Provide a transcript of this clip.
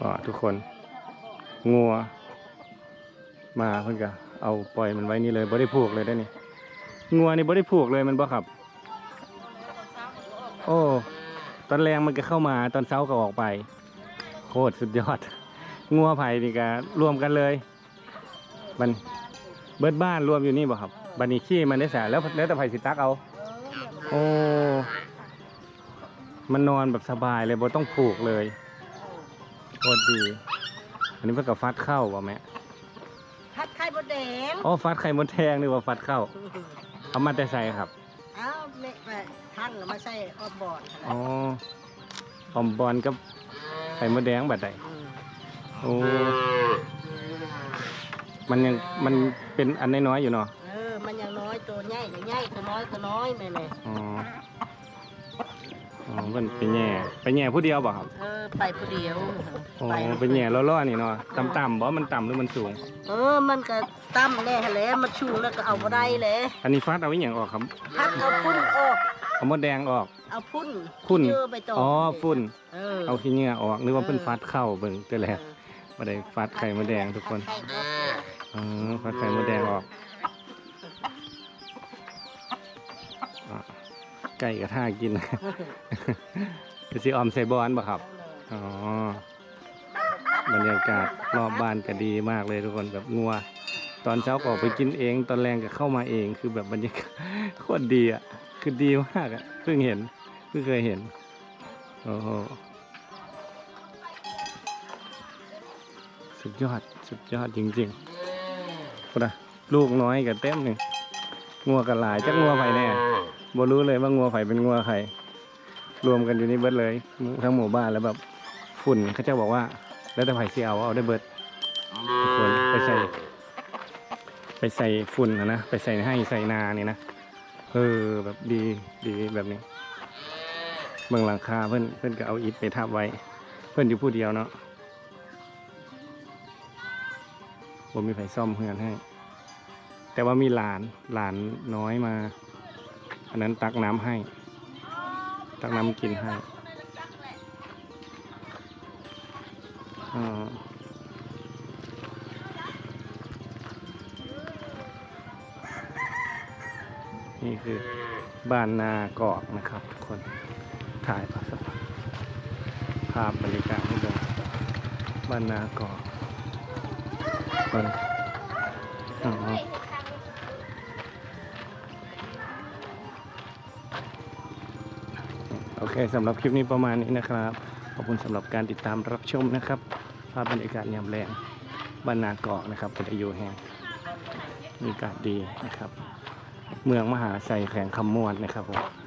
ก็ทุกคนงัวมาเพิ่อนก็เอาปล่อยมันไว้นี่เลยบ่ได้ผูกเลยได้นี่งัวนี่บ่ได้ผูกเลยมันบ่ครับ โอ้ตอนแรงมันก็เข้ามาตอนเช้าก็ออกไป โคตรสุดยอด งัวไผ่นี่ก็รวมกันเลย มันเบิดบ้านรวมอยู่นี่บ่ครับบันนี้ขี้มันได้แสแล้วแล้วแต่ไผ่สิตักเอา โอ้ มันนอนแบบสบายเลยบ่ต้องผูกเลย โคตรดี อันนี้เพื่อกับฟัดเข้าป่ะแม่ผัดไข่มดแดงอ๋อฟัดไข่มดแทงนึกว่าฟัดเข้าเอามาแต่ใส่ครับเอ้าแม่ไปทั้งแล้วมาใส่ออบบอร์ดอ๋อหอมบอลกับไข่มดแดงแบบใดโอ้มันยังมันเป็นอันน้อยๆอยู่เนาะเออ มันยังน้อยตัวใหญ่ตัวใหญ่ตัวน้อยตัวน้อยแม่แม่อ๋อ อ๋อมันไปแง่ไปแง่ผู้เดียวบ่ครับเออไปผู้เดียวอ๋อไปแง่ล้อๆนี่เนาะต่ำๆบ่มันต่ำหรือมันสูง เออมันก็ตั้มแน่แหล้วมันชูงแล้วก็เอาบ่ได้เลยอันนี้ฟัดเอาไว้อย่างออกครับพัดเอาพุ่นออกเอามดแดงออก เอาพุ่นพุ่นเยอะไปต่ออ๋อ๋อฝุ่นเออเอาขี้เหงื่อออกนึกว่าเพิ่นฟัดเข้าเบิ่งแต่แรกเออบ่ได้ฟัดไข่มดแดงทุกคนผัดไข่มดแดงอ๋อฟัดไข่มดแดงออกอะ ไก่กระท่ากินจะสิออมใส่บอนบ่ครับ อ๋อ บรรยากาศรอบบ้านก็ดีมากเลยทุกคนแบบงัว ตอนเช้าก็ออกไปกินเอง ตอนแรงก็เข้ามาเอง คือแบบบรรยากาศโคตรดีอะ คือดีมากอะ เพิ่งเห็น เพิ่งเคยเห็น โอ้โห สุดยอด สุดยอดจริงๆพุทธะลูกน้อยกับเต็มหนึ่งงัวกับหลายจักงัวไผ่แน่ บรู้เลยว่างัวไผ่เป็นงัวใครรวมกันอยู่นี่เบิดเลย ทั้งหมู่บ้านแล้วแบบฝุ่นเขาจะบอกว่า แล้วแต่ไผ่เสียเอาเอาได้เบิดทุกคนไปใส่ ไปใส่ฝุ่นนะนะไปใส่ให้ใส่นานี่นะเออแบบดีดีแบบนี้เมืองหลังคาเพื่อนเพื่อนก็เอาอิฐไปทับไว้ เพื่อนอยู่ผู้เดียวเนาะผมมีไฟซ่อมเพื่อนให้ แต่ว่ามีหลานหลานน้อยมา อันนั้นตักน้ำให้ ตักน้ำกินให้อ่านี่คือบ้านนากอกนะครับทุกคนถ่ายภาพภาพบรรยากาศให้ดูบ้านนากอกเอออ๋ อโอเคสำหรับคลิปนี้ประมาณนี้นะครับ ขอบคุณสำหรับการติดตามรับชมนะครับ ภาพบรรยากาศยามแรงบ้านนาเกาะนะครับเป็นอายุแห่งมีอากาศดีนะครับ เมืองมหาไซแขวงคำมวนนะครับผม